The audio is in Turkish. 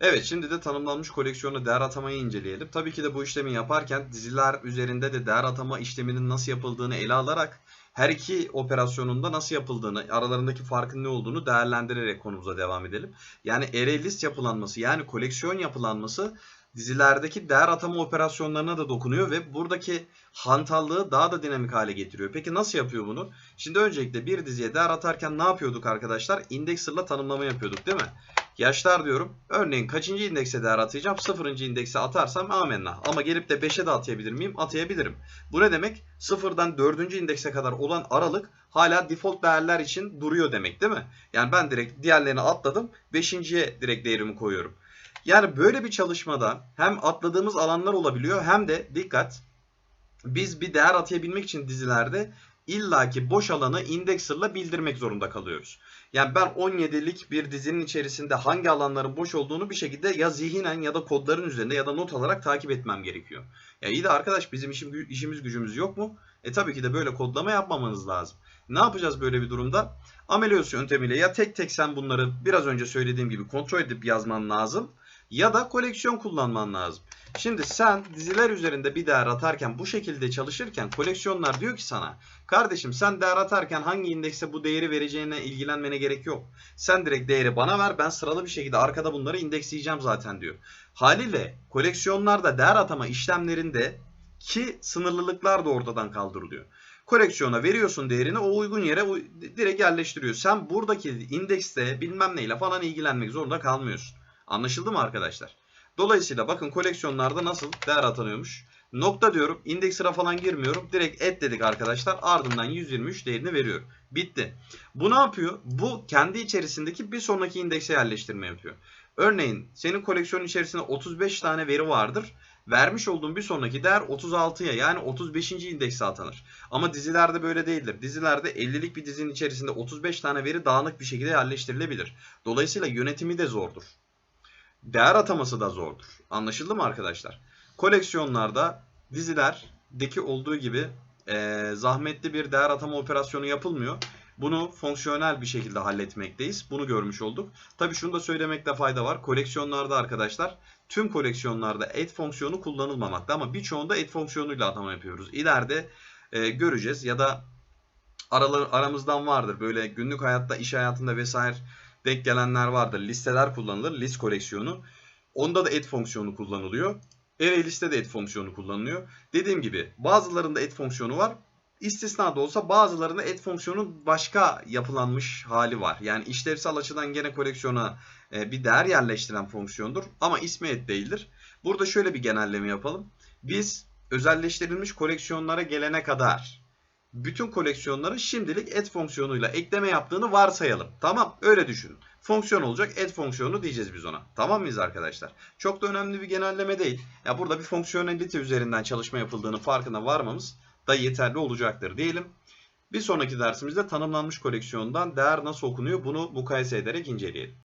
Evet şimdi de tanımlanmış koleksiyona değer atamayı inceleyelim. Tabii ki de bu işlemi yaparken diziler üzerinde de değer atama işleminin nasıl yapıldığını ele alarak her iki operasyonunda nasıl yapıldığını, aralarındaki farkın ne olduğunu değerlendirerek konumuza devam edelim. Yani array list yapılanması yani koleksiyon yapılanması dizilerdeki değer atama operasyonlarına da dokunuyor ve buradaki hantallığı daha da dinamik hale getiriyor. Peki nasıl yapıyor bunu? Şimdi öncelikle bir diziye değer atarken ne yapıyorduk arkadaşlar? Indexer'la tanımlama yapıyorduk değil mi? Yaşlar diyorum. Örneğin kaçıncı indekse değer atayacağım? Sıfırıncı indekse atarsam amenna. Ama gelip de 5'e de atayabilir miyim? Atayabilirim. Bu ne demek? Sıfırdan dördüncü indekse kadar olan aralık hala default değerler için duruyor demek değil mi? Yani ben direkt diğerlerini atladım. Beşinciye direkt değerimi koyuyorum. Yani böyle bir çalışmada hem atladığımız alanlar olabiliyor hem de dikkat biz bir değer atayabilmek için dizilerde illaki boş alanı indexer'la bildirmek zorunda kalıyoruz. Yani ben 17'lik bir dizinin içerisinde hangi alanların boş olduğunu bir şekilde ya zihinen ya da kodların üzerinde ya da not alarak takip etmem gerekiyor. Ya iyi de arkadaş bizim işim, işimiz gücümüz yok mu? E tabii ki de böyle kodlama yapmamanız lazım. Ne yapacağız böyle bir durumda? Amelios yöntemiyle ya tek tek sen bunları biraz önce söylediğim gibi kontrol edip yazman lazım ya da koleksiyon kullanman lazım. Şimdi sen diziler üzerinde bir değer atarken bu şekilde çalışırken koleksiyonlar diyor ki sana kardeşim sen değer atarken hangi indekse bu değeri vereceğine ilgilenmene gerek yok. Sen direkt değeri bana ver ben sıralı bir şekilde arkada bunları indeksleyeceğim zaten diyor. Haliyle koleksiyonlarda değer atama işlemlerinde ki sınırlılıklar da ortadan kaldırılıyor. Koleksiyona veriyorsun değerini o uygun yere direkt yerleştiriyor. Sen buradaki indekste bilmem neyle falan ilgilenmek zorunda kalmıyorsun. Anlaşıldı mı arkadaşlar? Dolayısıyla bakın koleksiyonlarda nasıl değer atanıyormuş. Nokta diyorum. Indexer'a falan girmiyorum. Direkt et dedik arkadaşlar. Ardından 123 değerini veriyorum. Bitti. Bu ne yapıyor? Bu kendi içerisindeki bir sonraki indekse yerleştirme yapıyor. Örneğin senin koleksiyonun içerisinde 35 tane veri vardır. Vermiş olduğun bir sonraki değer 36'ya yani 35. indekse atanır. Ama dizilerde böyle değildir. Dizilerde 50'lik bir dizinin içerisinde 35 tane veri dağınık bir şekilde yerleştirilebilir. Dolayısıyla yönetimi de zordur değer ataması da zordur. Anlaşıldı mı arkadaşlar? Koleksiyonlarda dizilerdeki olduğu gibi e, zahmetli bir değer atama operasyonu yapılmıyor. Bunu fonksiyonel bir şekilde halletmekteyiz. Bunu görmüş olduk. Tabi şunu da söylemekte fayda var. Koleksiyonlarda arkadaşlar tüm koleksiyonlarda add fonksiyonu kullanılmamakta ama birçoğunda add fonksiyonuyla atama yapıyoruz. İleride e, göreceğiz ya da aralar, aramızdan vardır. Böyle günlük hayatta, iş hayatında vesaire denk gelenler vardır. Listeler kullanılır. List koleksiyonu. Onda da add fonksiyonu kullanılıyor. Array liste de add fonksiyonu kullanılıyor. Dediğim gibi bazılarında add fonksiyonu var. İstisna da olsa bazılarında add fonksiyonun başka yapılanmış hali var. Yani işlevsel açıdan gene koleksiyona e, bir değer yerleştiren fonksiyondur. Ama ismi add değildir. Burada şöyle bir genelleme yapalım. Biz özelleştirilmiş koleksiyonlara gelene kadar bütün koleksiyonların şimdilik add fonksiyonuyla ekleme yaptığını varsayalım. Tamam öyle düşünün. Fonksiyon olacak add fonksiyonu diyeceğiz biz ona. Tamam mıyız arkadaşlar? Çok da önemli bir genelleme değil. Ya burada bir fonksiyonelite üzerinden çalışma yapıldığını farkına varmamız da yeterli olacaktır diyelim. Bir sonraki dersimizde tanımlanmış koleksiyondan değer nasıl okunuyor bunu mukayese ederek inceleyelim.